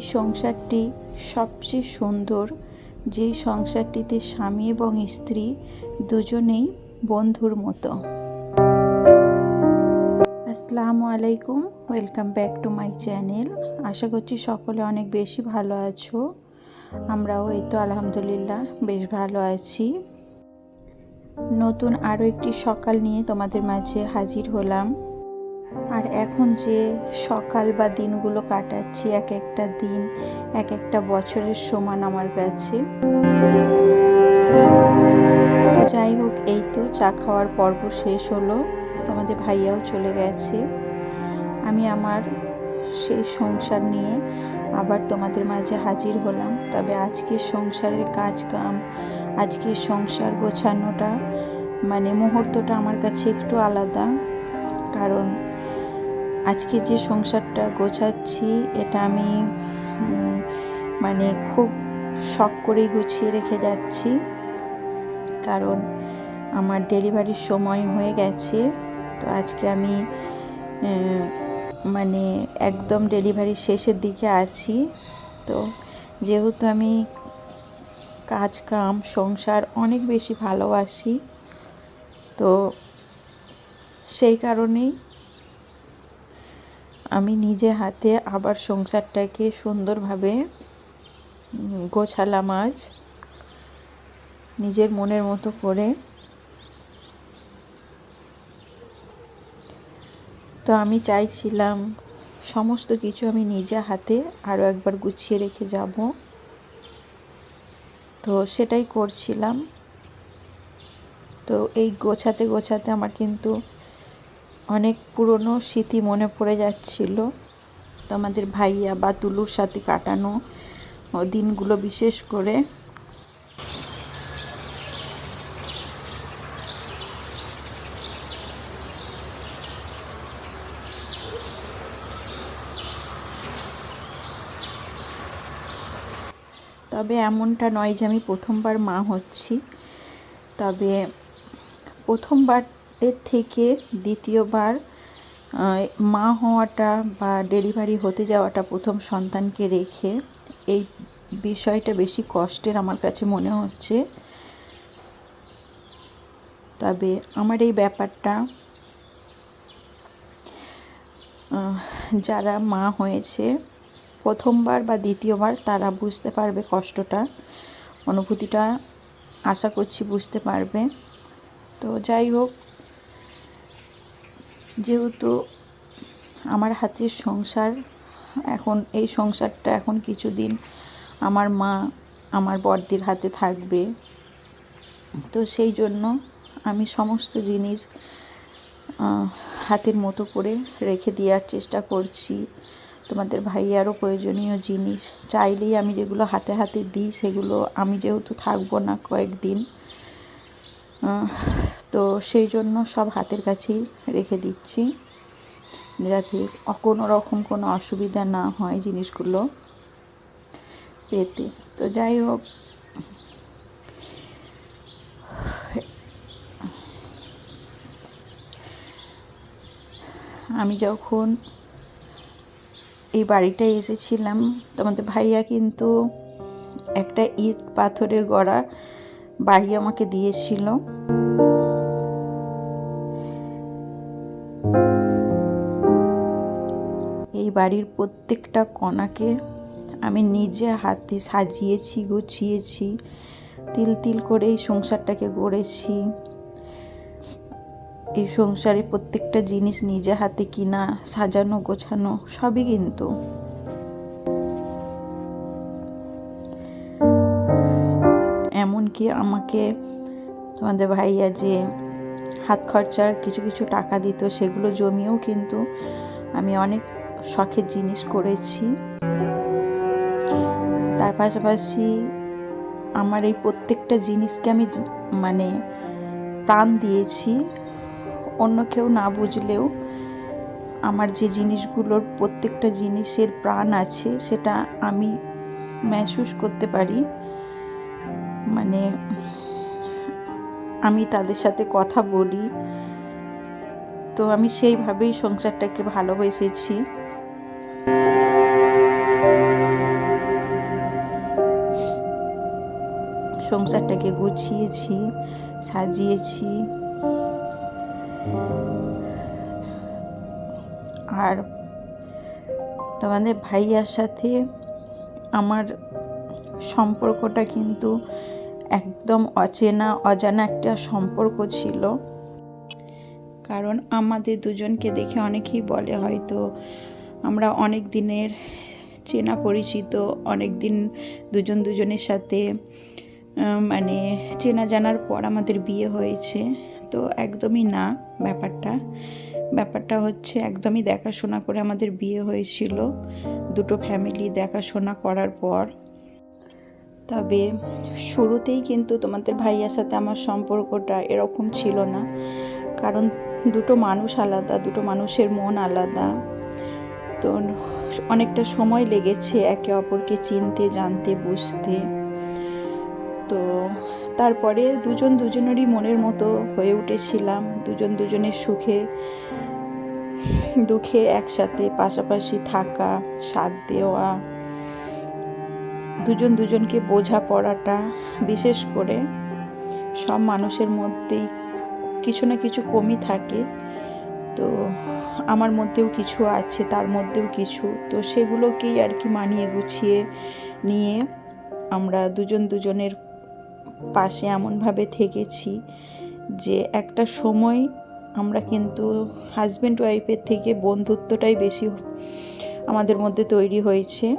সংসারটি সবচেয়ে সুন্দর। যেই সংসারটিতে স্বামী এবং স্ত্রী দুজনেই বন্ধুর মতো। আসসালামু আলাইকুম, welcome back to my channel. আশা করছি সকলে অনেক বেশি ভালো আছো। আমরাও এই তো আলহামদুলিল্লাহ বেশ ভালো আছি। নতুন আরও একটি সকাল নিয়ে তোমাদের মাঝে হাজির হলাম। আর এখন যে সকাল বা দিনগুলো কাটাচ্ছি, এক একটা দিন, এক একটা বছরের সমান আমার কাছে। তো যাই হোক, এই তো চা খাওয়ার পর্ব শেষ হলো। তোমাদের ভাইয়াও চলে গেছে। আমি আমার সেই সংসার নিয়ে আবার তোমাদের মাঝে হাজির হলাম। তবে আজকে সংসারের কাজ কাম আজকে সংসার গোছানোটা মানে মুহূর্তটা আমার কাছে একটু আলাদা। কারণ আজকে যে সংসারটা গোছাচ্ছি, এটা আমি মানে খুব শখ করেই গুছিয়ে রেখে যাচ্ছি। কারণ আমার ডেলিভারির সময় হয়ে গেছে, তো আজকে আমি মানে একদম ডেলিভারির শেষের দিকে আছি। তো যেহেতু আমি কাজ, কাম, সংসার অনেক বেশি ভালোবাসি, তো সেই কারণেই আমি নিজে হাতে আবার সংসারটাকে সুন্দরভাবে গোছালাম আজ। নিজের মনের মতো করে। তো আমি চাইছিলাম সমস্ত কিছু আমি নিজে হাতে আরও একবার গুছিয়ে রেখে যাব। তো সেটাই করছিলাম। তো এই গোছাতে গোছাতে আমার কিন্তু অনেক পুরনো স্মৃতি মনে পড়ে যাচ্ছিল। তো আমাদের ভাইয়া বা তুলুর সাথে কাটানো দিনগুলো বিশেষ করে। তবে এমনটা নয় যে আমি প্রথমবার মা হচ্ছি। তবে প্রথমবারের থেকে দ্বিতীয়বার মা হওয়াটা বা ডেলিভারি হতে যাওয়াটা প্রথম সন্তানকে রেখে এই বিষয়টা বেশি কষ্টের আমার কাছে মনে হচ্ছে। তবে আমার এই ব্যাপারটা যারা মা হয়েছে, প্রথমবার বা দ্বিতীয়বার তারা বুঝতে পারবে কষ্টটা, অনুভূতিটা আশা করছি বুঝতে পারবে। তো যাই হোক যেহেতু আমার হাতের সংসার, এখন এই সংসারটা এখন কিছুদিন আমার মা আমার বড়দির হাতে থাকবে। তো সেই জন্য আমি সমস্ত জিনিস হাতের মতো করে রেখে দেওয়ার চেষ্টা করছি। তোমাদের ভাইয়ারও প্রয়োজনীয় জিনিস। চাইলেই আমি যেগুলো হাতে হাতে দিই, সেগুলো আমি যেহেতু থাকব না কয়েকদিন তো সেই জন্য সব হাতের কাছেই রেখে দিচ্ছি, যাতে কোনো রকম কোনো অসুবিধা না হয় জিনিসগুলো পেতে। তো যাই হোক, আমি যখন এই বাড়িটায় এসেছিলাম, তোমাদের ভাইয়া কিন্তু একটা ইট পাথরের গড়া বাড়ি আমাকে দিয়েছিল। বাড়ির প্রত্যেকটা কণাকে আমি নিজে হাতে সাজিয়েছি, গুছিয়েছি, তিল তিল করে এই সংসারটাকে গড়েছি। এই সংসারে প্রত্যেকটা জিনিস নিজে হাতে কিনা, সাজানো, গোছানো সবই কিন্তু এমনকি আমাকে তোমাদের ভাইয়া যে হাত খরচার কিছু কিছু টাকা দিত, সেগুলো জমিয়েও কিন্তু আমি অনেক শখের জিনিস করেছি। তার পাশাপাশি আমার এই প্রত্যেকটা জিনিসকে আমি মানে প্রাণ দিয়েছি। অন্য কেউ না বুঝলেও আমার যে জিনিসগুলোর প্রত্যেকটা জিনিসের প্রাণ আছে, সেটা আমি মেহসুস করতে পারি। মানে আমি তাদের সাথে কথা বলি। তো আমি সেইভাবেই সংসারটাকে ভালোবেসেছি। সংসারটাকে গুছিয়েছি, সাজিয়েছি। আর তোমাদের ভাইয়ার সাথে আমার সম্পর্কটা কিন্তু একদম অচেনা, অজানা একটা সম্পর্ক ছিল। কারণ আমাদের দুজনকে দেখে অনেকেই বলে হয়তো আমরা অনেক দিনের চেনা পরিচিত, অনেক দিন দুজন দুজনের সাথে মানে চেনা জানার পর আমাদের বিয়ে হয়েছে। তো একদমই না ব্যাপারটা। ব্যাপারটা হচ্ছে একদমই দেখাশোনা করে আমাদের বিয়ে হয়েছিল। দুটো ফ্যামিলি দেখাশোনা করার পর। তবে শুরুতেই কিন্তু তোমাদের ভাইয়ার সাথে আমার সম্পর্কটা এরকম ছিল না। কারণ দুটো মানুষ আলাদা, দুটো মানুষের মন আলাদা। তো অনেকটা সময় লেগেছে একে অপরকে চিনতে, জানতে, বুঝতে। তো তারপরে দুজন দুজনেরই মনের মতো হয়ে উঠেছিলাম। দুজন দুজনের সুখে, দুঃখে একসাথে পাশাপাশি থাকা, সাথ দেওয়া, দুজন দুজনকে বোঝা পড়াটা বিশেষ করে সব মানুষের মধ্যেই কিছু না কিছু কমই থাকে। তো আমার মধ্যেও কিছু আছে, তার মধ্যেও কিছু। তো সেগুলোকেই আর কি মানিয়ে গুছিয়ে নিয়ে আমরা দুজন দুজনের পাশে এমনভাবে থেকেছি যে একটা সময় আমরা কিন্তু হাজব্যান্ড ওয়াইফের থেকে বন্ধুত্বটাই বেশি আমাদের মধ্যে তৈরি হয়েছে।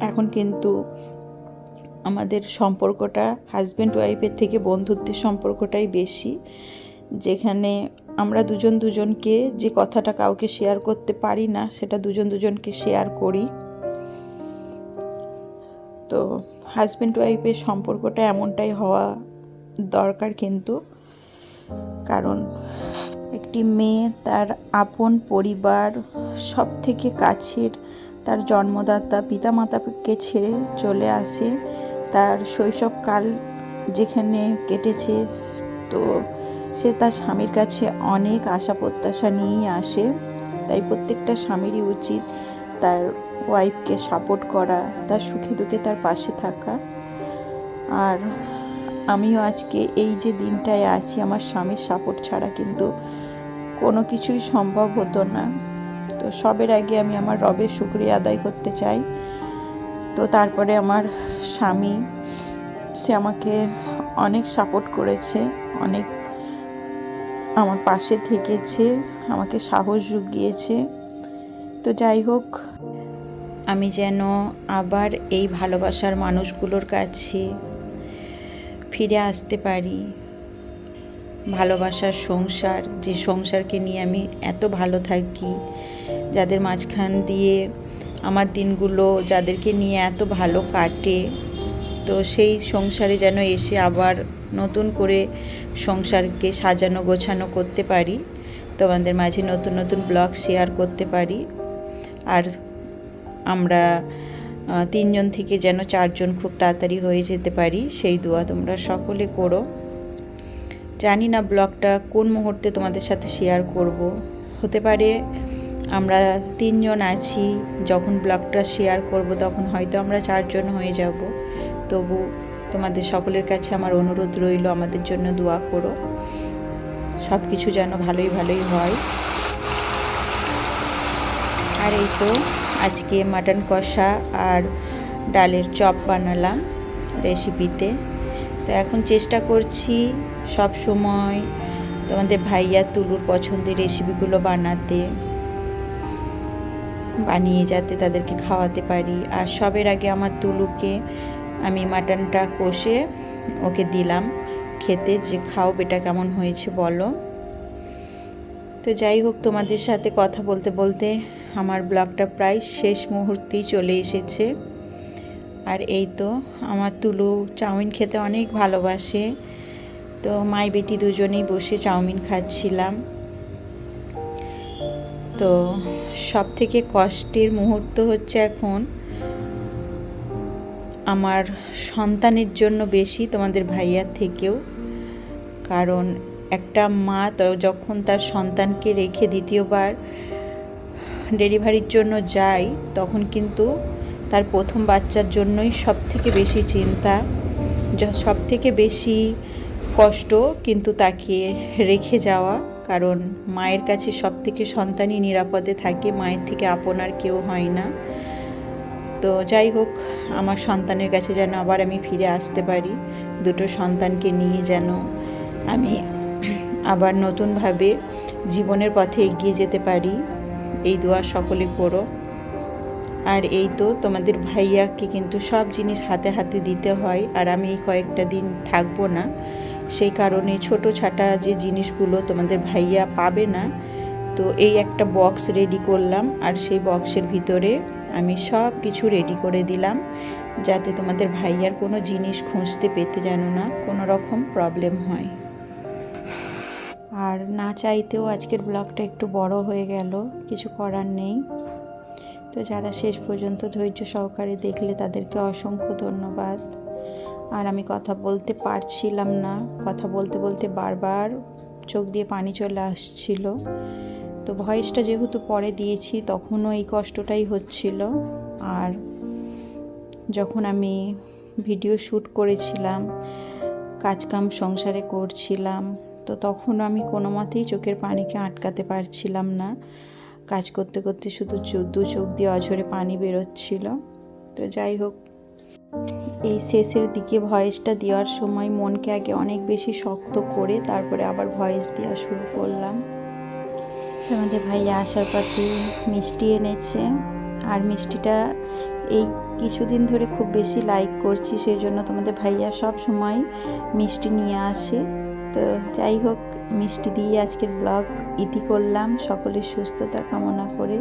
এখন কিন্তু আমাদের সম্পর্কটা হাজব্যান্ড ওয়াইফের থেকে বন্ধুত্বের সম্পর্কটাই বেশি, যেখানে আমরা দুজন দুজনকে যে কথাটা কাউকে শেয়ার করতে পারি না, সেটা দুজন দুজনকে শেয়ার করি। তো হাজব্যান্ড ওয়াইফের সম্পর্কটা এমনটাই হওয়া দরকার কিন্তু। কারণ একটি মেয়ে, তার আপন পরিবার সব থেকে কাছের তার জন্মদাতা, পিতামাতাকে ছেড়ে চলে আসে। তার শৈশবকাল যেখানে কেটেছে, তো সে তার স্বামীর কাছে অনেক আশা প্রত্যাশা নিয়েই আসে। তাই প্রত্যেকটা স্বামীরই উচিত তার ওয়াইফকে সাপোর্ট করা, তার সুখে দুঃখে তার পাশে থাকা। আর আমিও আজকে এই যে দিনটায় আছি, আমার স্বামীর সাপোর্ট ছাড়া কিন্তু কোনো কিছুই সম্ভব হতো না। তো সবের আগে আমি আমার রবের শুক্রিয়া আদায় করতে চাই। তো তারপরে আমার স্বামী, সে আমাকে অনেক সাপোর্ট করেছে, অনেক আমার পাশে থেকেছে, আমাকে সাহস জুগিয়েছে। তো যাই হোক। আমি যেন আবার এই ভালোবাসার মানুষগুলোর কাছে ফিরে আসতে পারি। ভালোবাসার সংসার, যে সংসারকে নিয়ে আমি এত ভালো থাকি, যাদের মাঝখান দিয়ে আমার দিনগুলো যাদেরকে নিয়ে এত ভালো কাটে, তো সেই সংসারে যেন এসে আবার নতুন করে সংসারকে সাজানো গোছানো করতে পারি, তোমাদের মাঝে নতুন নতুন ব্লগ শেয়ার করতে পারি। আর আমরা তিনজন থেকে যেন চারজন খুব তাড়াতাড়ি হয়ে যেতে পারি, সেই দোয়া তোমরা সকলে করো। জানি না ব্লগটা কোন মুহূর্তে তোমাদের সাথে শেয়ার করব। হতে পারে আমরা তিনজন আছি, যখন ব্লগটা শেয়ার করব তখন হয়তো আমরা চারজন হয়ে যাব। তবু তোমাদের সকলের কাছে আমার অনুরোধ রইল, আমাদের জন্য দোয়া করো। সব কিছু যেন ভালোই ভালোই হয়। আর এই তো আজকে মাটন কষা আর ডালের চপ বানালাম রেসিপিতে। তো এখন চেষ্টা করছি সব সময় তোমাদের ভাইয়া তুলুর পছন্দের রেসিপিগুলো বানাতে, বানিয়ে যাতে তাদেরকে খাওয়াতে পারি। আর সবের আগে আমার তুলুকে আমি মাটনটা কষে ওকে দিলাম খেতে, যে খাও বেটা কেমন হয়েছে বলো। তো যাই হোক তোমাদের সাথে কথা বলতে বলতে আমার ব্লগটা প্রায় শেষ মুহূর্তেই চলে এসেছে। আর এই তো, আমার তুলু চাউমিন খেতে অনেক ভালোবাসে। তো মাই বেটি দুজনেই বসে চাউমিন খাচ্ছিলাম। তো সব থেকে কষ্টের মুহূর্ত হচ্ছে এখন আমার সন্তানের জন্য বেশি তোমাদের ভাইয়ার থেকেও। কারণ একটা মা তো যখন তার সন্তানকে রেখে দ্বিতীয়বার ডেলিভারির জন্য যাই, তখন কিন্তু তার প্রথম বাচ্চার জন্যই সব থেকে বেশি চিন্তা সব থেকে বেশি কষ্ট কিন্তু তাকে রেখে যাওয়া। কারণ মায়ের কাছে সব থেকে সন্তানই নিরাপদে থাকে, মায়ের থেকে আপনার কেউ হয় না। তো যাই হোক, আমার সন্তানের কাছে যেন আবার আমি ফিরে আসতে পারি, দুটো সন্তানকে নিয়ে যেন আমি আবার নতুনভাবে জীবনের পথে এগিয়ে যেতে পারি। এই দোয়া সকলে করো। আর এই তো তোমাদের ভাইয়াকে কিন্তু সব জিনিস হাতে হাতে দিতে হয়, আর আমি এই কয়েকটা দিন থাকব না। সেই কারণে ছোট ছাটা যে জিনিসগুলো তোমাদের ভাইয়া পাবে না, তো এই একটা বক্স রেডি করলাম, আর সেই বক্সের ভিতরে আমি সব কিছু রেডি করে দিলাম, যাতে তোমাদের ভাইয়ার কোনো জিনিস খুঁজতে পেতে যেন না কোনো রকম প্রবলেম হয়। আর না চাইতেও আজকের ব্লগটা একটু বড় হয়ে গেল, কিছু করার নেই। তো যারা শেষ পর্যন্ত ধৈর্য সহকারে দেখলে তাদেরকে অসংখ্য ধন্যবাদ। আর আমি কথা বলতে পারছিলাম না, কথা বলতে বলতে বারবার চোখ দিয়ে পানি চলে আসছিল। তো ভয়েসটা যেহেতু পরে দিয়েছি, তখনও এই কষ্টটাই হচ্ছিল। আর যখন আমি ভিডিও শ্যুট করেছিলাম, কাজকাম সংসারে করছিলাম তো তখন আমি কোনো মতেই চোখের পানিকে আটকাতে পারছিলাম না। কাজ করতে করতে শুধু দু চোখ দিয়ে অঝরে পানি বেরোচ্ছিল। তো যাই হোক, এই শেষের দিকে ভয়েসটা দেওয়ার সময় মনকে আগে অনেক বেশি শক্ত করে তারপরে আবার ভয়েস দেওয়া শুরু করলাম। তোমাদের ভাইয়া আসার পথে মিষ্টি এনেছে। আর মিষ্টিটা এই কিছুদিন ধরে খুব বেশি লাইক করছি সেই জন্য তোমাদের ভাইয়া সব সময় মিষ্টি নিয়ে আসে। তো যাই হোক মিষ্টি দিয়ে আজকের ব্লগ ইতি করলাম। সকলের সুস্থতা কামনা করে।